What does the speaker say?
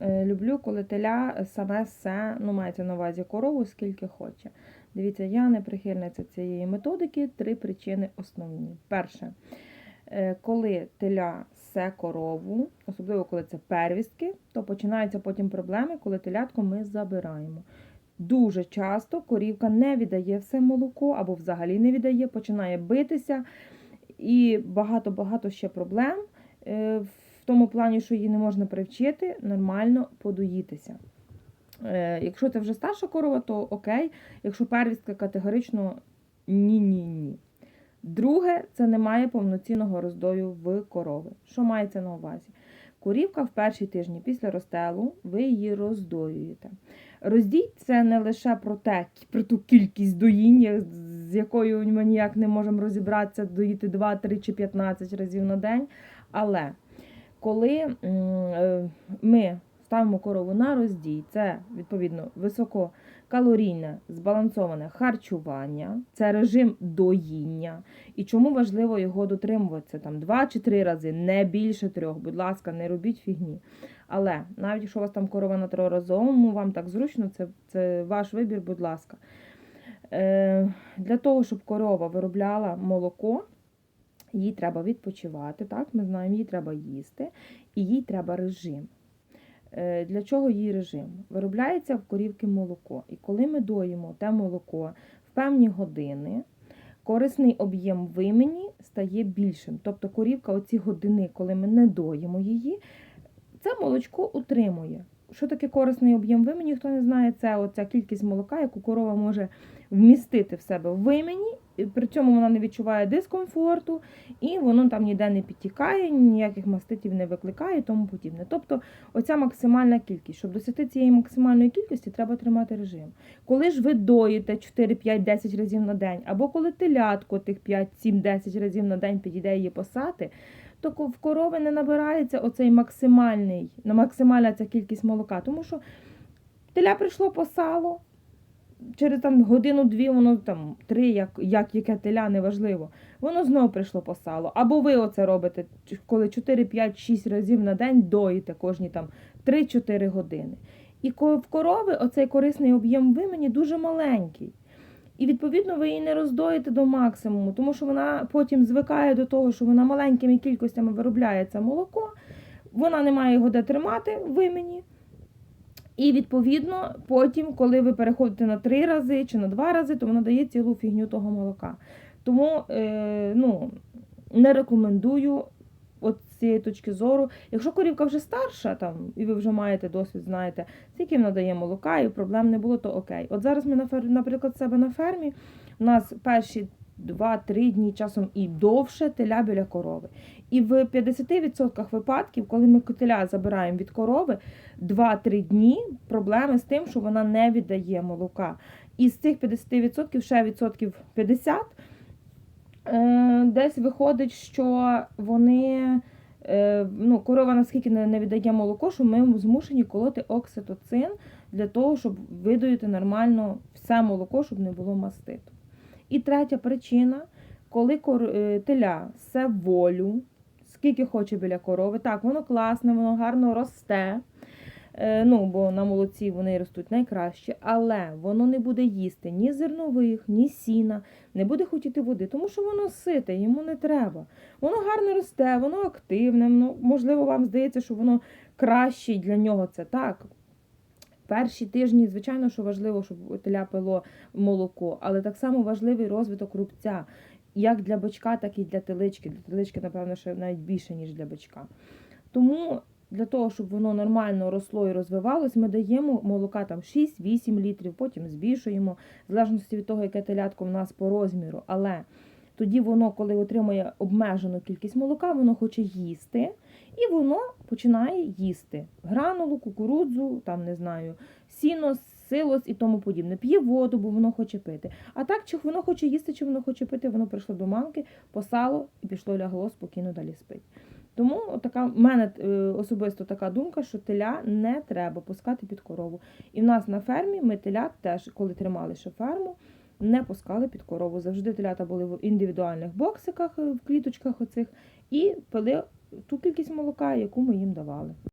Е, Люблю, коли теля саме все, ну, мається на увазі корову, скільки хоче. Дивіться, я не прихильниця цієї методики. Три причини основні. Перше, е, коли теля все корову, особливо коли це первістки, то починаються потім проблеми, коли телятко ми забираємо. Дуже часто корівка не віддає все молоко або взагалі не віддає, починає битися. І багато-багато ще проблем е, в тому плані, що її не можна привчити нормально подоїтися. Е, Якщо це вже старша корова, то окей. Якщо первістка категорично ні-ні-ні. Друге, це немає повноцінного роздою в корови. Що мається на увазі? Корівка в перші тижні після розстелу, ви її роздоюєте. Роздій це не лише про те, про ту кількість доїння, з якою ми ніяк не можемо розібратися, доїти 2, 3 чи 15 разів на день. Але коли е, ми ставимо корову на роздій, це відповідно висококалорійне, збалансоване харчування, це режим доїння. І чому важливо його дотримуватися там 2 чи 3 рази, не більше трьох. Будь ласка, не робіть фігні. Але навіть якщо у вас там корова на триразовому, вам так зручно, це, це ваш вибір, будь ласка. Е, Для того, щоб корова виробляла молоко, їй треба відпочивати. Так, ми знаємо, їй треба їсти, і їй треба режим. Е, Для чого їй режим? Виробляється в корівки молоко. І коли ми доїмо те молоко в певні години, корисний об'єм вимені стає більшим. Тобто корівка оці години, коли ми не доїмо її, це молочко утримує. Що таке корисний об'єм вимені? Хто не знає, це оця кількість молока, яку корова може вмістити в себе в вимені, при цьому вона не відчуває дискомфорту, і воно там ніде не підтікає, ніяких маститів не викликає і тому подібне. Тобто, оця максимальна кількість. Щоб досягти цієї максимальної кількості, треба тримати режим. Коли ж ви доїте 4, 5, 10 разів на день, або коли телятко тих 5, 7, 10 разів на день підійде її посати, то в корови не набирається оцей максимальний, на максимальна ця кількість молока. Тому що теля прийшло по сало, через там годину-дві, воно там три, як, як яке теля, неважливо. Воно знову прийшло по сало. Або ви оце робите, коли 4, 5, 6 разів на день доїте кожні там 3-4 години. І в корови оцей корисний об'єм вимені дуже маленький. І відповідно ви її не роздоїте до максимуму, тому що вона потім звикає до того, що вона маленькими кількостями виробляє це молоко, вона не має його де тримати в вимені. І відповідно, потім, коли ви переходите на три рази чи на два рази, то вона дає цілу фігню того молока. Тому е, ну, не рекомендую от з цієї точки зору. Якщо корівка вже старша, там, і ви вже маєте досвід, знаєте, скільки вона дає молока, і проблем не було, то окей. От зараз ми, на фер... наприклад, себе на фермі, у нас перші 2-3 дні часом і довше теля біля корови. І в 50% випадків, коли ми теля забираємо від корови, 2-3 дні проблеми з тим, що вона не віддає молока. І з цих 50% ще відсотків 50 е, десь виходить, що вони. е, Ну, корова наскільки не віддає молоко, що ми змушені колоти окситоцин для того, щоб видоїти нормально все молоко, щоб не було маститу. І третя причина, коли е, теля все волю, скільки хоче біля корови, так, воно класне, воно гарно росте. Е, Ну, бо на молоці вони ростуть найкраще, але воно не буде їсти ні зернових, ні сіна, не буде хотіти води, тому що воно сите, йому не треба. Воно гарно росте, воно активне. Ну, можливо, вам здається, що воно краще для нього це так. Перші тижні, звичайно, що важливо, щоб теля пило молоко, але так само важливий розвиток рубця, як для бичка, так і для телички. Для телички, напевно, ще навіть більше, ніж для бичка. Тому для того, щоб воно нормально росло і розвивалось, ми даємо молока там 6-8 літрів, потім збільшуємо, в залежності від того, яке телятко в нас по розміру. Але тоді воно, коли отримує обмежену кількість молока, воно хоче їсти, і воно починає їсти гранулу, кукурудзу, там не знаю, сіно, силос і тому подібне. П'є воду, бо воно хоче пити. А так, чи воно хоче їсти, чи воно хоче пити, воно прийшло до мамки, посало і пішло лягло, спокійно далі спить. Тому така в мене е, особисто така думка, що теля не треба пускати під корову. І в нас на фермі ми телят теж, коли тримали ще ферму, не пускали під корову. Завжди телята були в індивідуальних боксиках, е, в кліточках оцих, і пили ту кількість молока, яку ми їм давали.